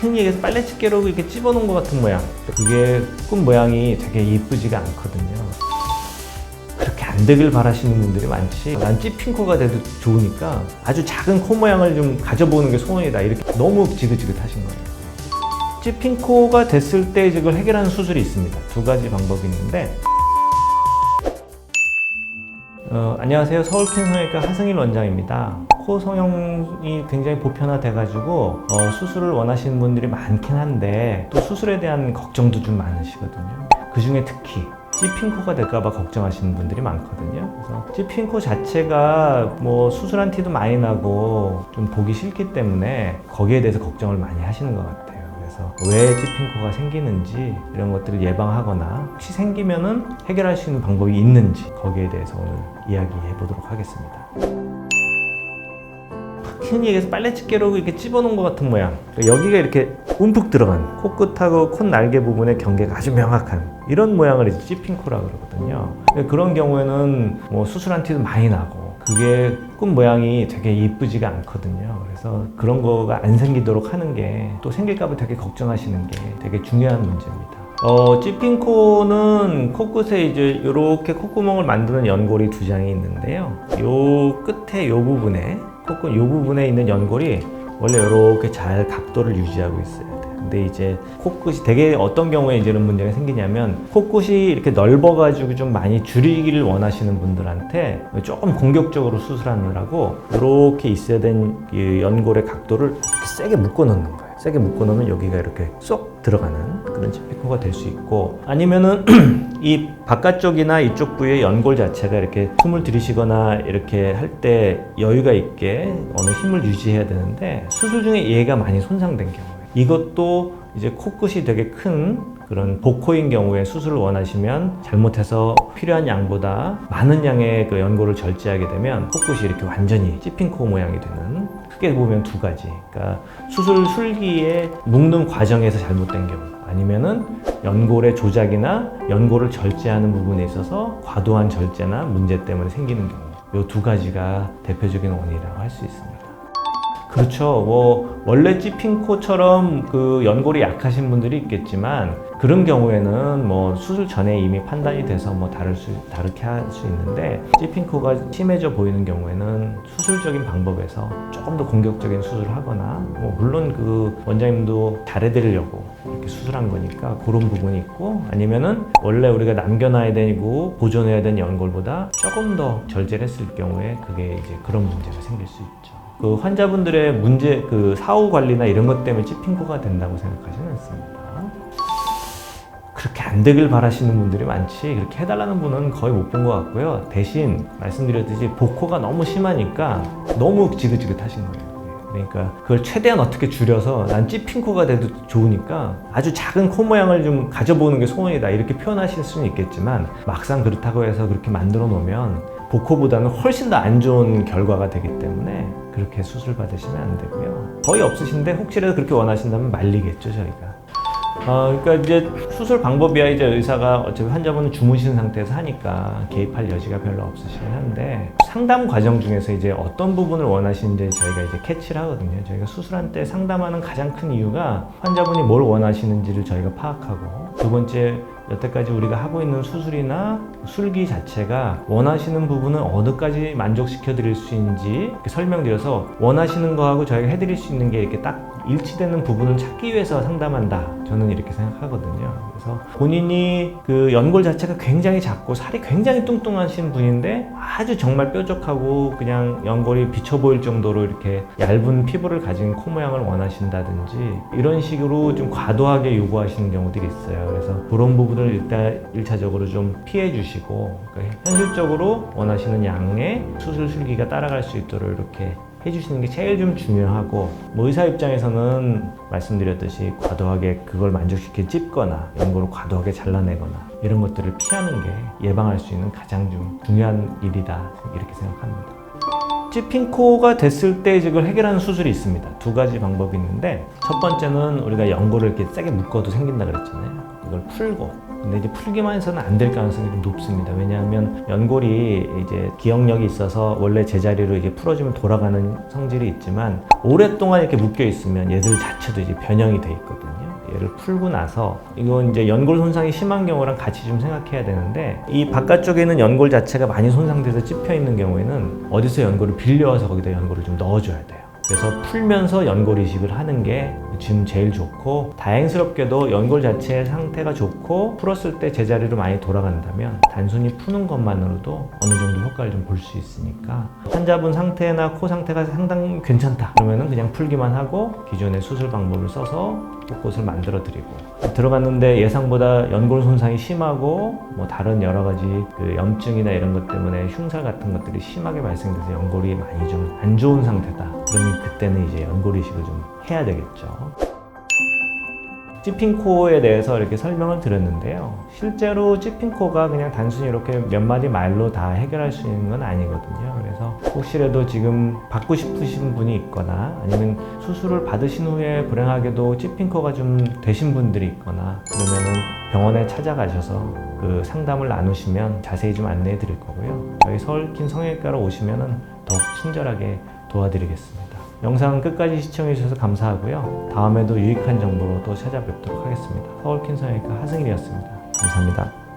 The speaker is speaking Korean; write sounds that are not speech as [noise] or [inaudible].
흔히 얘기해서 빨래 집게로 이렇게 찝어놓은 것 같은 모양. 그게 끝 모양이 되게 이쁘지가 않거든요. 그렇게 안 되길 바라시는 분들이 많지. 난 찝힌 코가 돼도 좋으니까 아주 작은 코 모양을 좀 가져보는 게 소원이다. 이렇게 너무 지긋지긋하신 거예요. 찝힌 코가 됐을 때 이걸 해결하는 수술이 있습니다. 두 가지 방법이 있는데 어, 안녕하세요. 서울캔성형외과 하승일 원장입니다. 코 성형이 굉장히 보편화돼가지고 어, 수술을 원하시는 분들이 많긴 한데 또 수술에 대한 걱정도 좀 많으시거든요. 그 중에 특히 찝힌 코가 될까봐 걱정하시는 분들이 많거든요. 그래서 찝힌 코 자체가 뭐 수술한 티도 많이 나고 좀 보기 싫기 때문에 거기에 대해서 걱정을 많이 하시는 것 같아요. 그래서 왜 찝힌 코가 생기는지 이런 것들을 예방하거나 혹시 생기면은 해결할 수 있는 방법이 있는지 거기에 대해서 오늘 이야기해 보도록 하겠습니다. 흔히 얘기해서 빨래집게로 이렇게 찝어놓은 것 같은 모양. 여기가 이렇게 움푹 들어간 코끝하고 콧 날개 부분의 경계가 아주 명확한 이런 모양을 이제 찝힌 코라 그러거든요. 그런 경우에는 뭐 수술한 티도 많이 나고 그게 끝 모양이 되게 이쁘지가 않거든요. 그래서 그런 거가 안 생기도록 하는 게 또 생길까봐 되게 걱정하시는 게 되게 중요한 문제입니다. 어, 찝힌 코는 코끝에 이제 이렇게 콧구멍을 만드는 연골이 두 장이 있는데요. 요 끝에 요 부분에 콧구 요 부분에 있는 연골이 원래 이렇게 잘 각도를 유지하고 있어야 돼요. 근데 이제 코끝이 되게 어떤 경우에 이제 이런 문제가 생기냐면 코끝이 이렇게 넓어가지고 좀 많이 줄이기를 원하시는 분들한테 조금 공격적으로 수술하느라고 이렇게 있어야 된이 연골의 각도를 이렇게 세게 묶어 놓는 거예요. 세게 묶어 놓으면 여기가 이렇게 쏙 들어가는 그런 찌피코가 될 수 있고 아니면은 [clears throat] 이 바깥쪽이나 이쪽 부위의 연골 자체가 이렇게 숨을 들이쉬거나 이렇게 할 때 여유가 있게 어느 힘을 유지해야 되는데 수술 중에 얘가 많이 손상된 경우에 이것도 이제 코끝이 되게 큰 그런 복코인 경우에 수술을 원하시면 잘못해서 필요한 양보다 많은 양의 그 연골을 절제하게 되면 코끝이 이렇게 완전히 찝힌 코 모양이 되는 크게 보면 두 가지. 그러니까 수술 술기에 묶는 과정에서 잘못된 경우 아니면은 연골의 조작이나 연골을 절제하는 부분에 있어서 과도한 절제나 문제 때문에 생기는 경우. 이 두 가지가 대표적인 원인이라고 할 수 있습니다. 그렇죠. 뭐 원래 찝힌 코처럼 그 연골이 약하신 분들이 있겠지만 그런 경우에는 뭐 수술 전에 이미 판단이 돼서 뭐 다를 수 다르게 할 수 있는데 찝힌 코가 심해져 보이는 경우에는 수술적인 방법에서 조금 더 공격적인 수술을 하거나 뭐 물론 그 원장님도 잘해드리려고 이렇게 수술한 거니까 그런 부분이 있고 아니면은 원래 우리가 남겨놔야 되고 보존해야 되는 연골보다 조금 더 절제를 했을 경우에 그게 이제 그런 문제가 생길 수 있죠. 그 환자분들의 문제 그 사후 관리나 이런 것 때문에 찝힌 코가 된다고 생각하지는 않습니다. 그렇게 안 되길 바라시는 분들이 많지 그렇게 해달라는 분은 거의 못 본 것 같고요. 대신 말씀드렸듯이 복코가 너무 심하니까 너무 지긋지긋하신 거예요. 그러니까 그걸 최대한 어떻게 줄여서 난 찝힌 코가 돼도 좋으니까 아주 작은 코 모양을 좀 가져보는 게 소원이다 이렇게 표현하실 수는 있겠지만 막상 그렇다고 해서 그렇게 만들어 놓으면 복코보다는 훨씬 더 안 좋은 결과가 되기 때문에 그렇게 수술 받으시면 안 되고요. 거의 없으신데 혹시라도 그렇게 원하신다면 말리겠죠 저희가. 어, 그러니까 이제 수술 방법이야 이제 의사가 어차피 환자분은 주무신 상태에서 하니까 개입할 여지가 별로 없으시긴 한데 상담 과정 중에서 이제 어떤 부분을 원하시는지 저희가 이제 캐치를 하거든요. 저희가 수술한 때 상담하는 가장 큰 이유가 환자분이 뭘 원하시는지를 저희가 파악하고 두 번째 여태까지 우리가 하고 있는 수술이나 술기 자체가 원하시는 부분은 어느까지 만족시켜 드릴 수 있는지 설명드려서 원하시는 거하고 저희가 해드릴 수 있는 게 이렇게 딱 일치되는 부분을 찾기 위해서 상담한다. 저는 이렇게 생각하거든요. 그래서 본인이 그 연골 자체가 굉장히 작고 살이 굉장히 뚱뚱하신 분인데 아주 정말 뾰족하고 그냥 연골이 비쳐 보일 정도로 이렇게 얇은 피부를 가진 코 모양을 원하신다든지 이런 식으로 좀 과도하게 요구하시는 경우들이 있어요. 그래서 그런 부분 을 일단 일차적으로 좀 피해 주시고 그러니까 현실적으로 원하시는 양의 수술 술기가 따라갈 수 있도록 이렇게 해주시는 게 제일 좀 중요하고 뭐 의사 입장에서는 말씀드렸듯이 과도하게 그걸 만족시켜 찝거나 연골을 과도하게 잘라내거나 이런 것들을 피하는 게 예방할 수 있는 가장 좀 중요한 일이다 이렇게 생각합니다. 찝힌 코가 됐을 때 이걸 해결하는 수술이 있습니다. 두 가지 방법이 있는데 첫 번째는 우리가 연골을 이렇게 세게 묶어도 생긴다 그랬잖아요. 이걸 풀고 근데 이제 풀기만 해서는 안 될 가능성이 좀 높습니다. 왜냐하면 연골이 이제 기억력이 있어서 원래 제자리로 이게 풀어주면 돌아가는 성질이 있지만 오랫동안 이렇게 묶여 있으면 얘들 자체도 이제 변형이 돼 있거든요. 얘를 풀고 나서 이건 이제 연골 손상이 심한 경우랑 같이 좀 생각해야 되는데 이 바깥쪽에 있는 연골 자체가 많이 손상돼서 찝혀 있는 경우에는 어디서 연골을 빌려와서 거기다 연골을 좀 넣어줘야 돼요. 그래서 풀면서 연골 이식을 하는 게 지금 제일 좋고 다행스럽게도 연골 자체의 상태가 좋고 풀었을 때 제자리로 많이 돌아간다면 단순히 푸는 것만으로도 어느 정도 효과를 좀 볼 수 있으니까 환자분 상태나 코 상태가 상당히 괜찮다 그러면은 그냥 풀기만 하고 기존의 수술 방법을 써서 곳곳을 만들어 드리고 들어갔는데 예상보다 연골 손상이 심하고 뭐 다른 여러 가지 그 염증이나 이런 것 때문에 흉살 같은 것들이 심하게 발생돼서 연골이 많이 좀 안 좋은 상태다. 그러면 그때는 이제 연골 이식을 좀 해야 되겠죠. 찌핑코에 대해서 이렇게 설명을 드렸는데요. 실제로 찌핑코가 그냥 단순히 이렇게 몇 마디 말로 다 해결할 수 있는 건 아니거든요. 그래서 혹시라도 지금 받고 싶으신 분이 있거나 아니면 수술을 받으신 후에 불행하게도 찌핑코가 좀 되신 분들이 있거나 그러면은 병원에 찾아가셔서 그 상담을 나누시면 자세히 좀 안내해 드릴 거고요. 저희 서울킨 성형외과로 오시면은 더욱 친절하게 도와드리겠습니다. 영상 끝까지 시청해 주셔서 감사하고요. 다음에도 유익한 정보로 또 찾아뵙도록 하겠습니다. 서울킨 성형외과 하승일이었습니다. 감사합니다.